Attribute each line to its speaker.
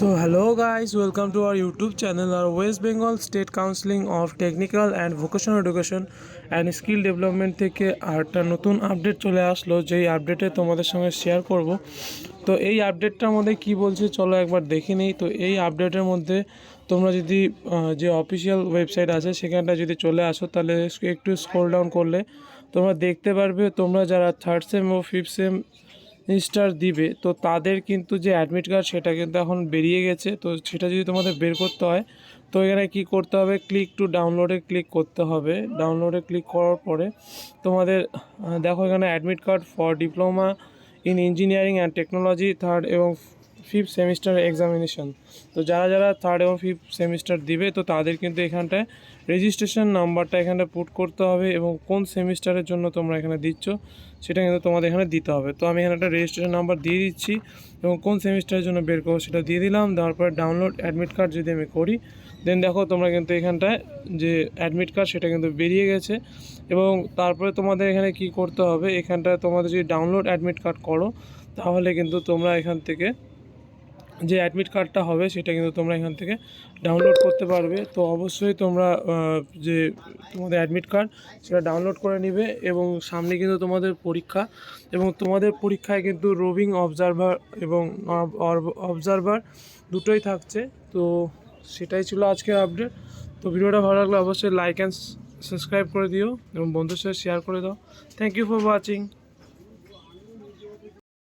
Speaker 1: So hello guys, welcome to our YouTube channel. Our West Bengal State Counseling of Technical and Vocational Education and Skill Development থেকে আরেকটা নতুন update চলে আসলো যেই আপডেটে তোমাদের সঙ্গে শেয়ার করব তো এই আপডেটটার মধ্যে কি বলছে চলো একবার দেখে নিই তো এই আপডেটের মধ্যে তোমরা যদি যে অফিসিয়াল ওয়েবসাইট আছে সেখানটা যদি চলে আসো তাহলে একটু স্ক্রল ডাউন করলে তোমরা দেখতে পারবে তোমরা যারা থার্ড সেম ও ফিফথ সেম স্টার দিবে, তো তাদের কিন্তু যে অ্যাডমিট কার্ড সেটা কিন্তু এখন বেরিয়ে গেছে, তো সেটা যদি তোমাদের বের করতে হয়, তো এখানে কি করতে হবে? ক্লিক টু ডাউনলোডে ক্লিক করতে হবে। ডাউনলোডে ক্লিক করার পরে তোমাদের দেখো এখানে admit card for diploma in engineering and technology third এবং ফিফথ সেমিস্টার এক্সামিনেশন তো যারা যারা থার্ড এবং ফিফথ সেমিস্টার দিবে, তো তাদের কিন্তু এখানটায় রেজিস্ট্রেশন নাম্বারটা এখানে পুট করতে হবে এবং কোন সেমিস্টারের জন্য তোমরা এখানে দিচ্ছ, সেটা কিন্তু তোমাদের এখানে দিতে হবে। তো আমি এখানে একটা রেজিস্ট্রেশন নাম্বার দিয়ে দিচ্ছি এবং কোন সেমিস্টারের জন্য বের করব সেটা দিয়ে দিলাম। দেওয়ার পরে ডাউনলোড অ্যাডমিট কার্ড যদি আমি করি দেন দেখো তোমরা কিন্তু এখানটায় যে অ্যাডমিট কার্ড সেটা কিন্তু বেরিয়ে গেছে। এবং তারপরে তোমাদের এখানে কি করতে হবে, এখানটায় তোমাদের যদি ডাউনলোড অ্যাডমিট কার্ড করো, তাহলে কিন্তু তোমরা এখান থেকে যে অ্যাডমিট কার্ডটা হবে, সেটা কিন্তু তোমরা এখান থেকে ডাউনলোড করতে পারবে। তো অবশ্যই তোমরা যে তোমাদের অ্যাডমিট কার্ড সেটা ডাউনলোড করে নিবে এবং সামনে কিন্তু তোমাদের পরীক্ষা এবং তোমাদের পরীক্ষায় কিন্তু রোভিং অবজারভার এবং অবজারভার দুটোই থাকছে। তো সেটাই ছিল আজকের আপডেট তো ভিডিওটা ভালো লাগলে অবশ্যই লাইক অ্যান্ড সাবস্ক্রাইব করে দিও এবং বন্ধুর সাথে শেয়ার করে দাও। Thank you for watching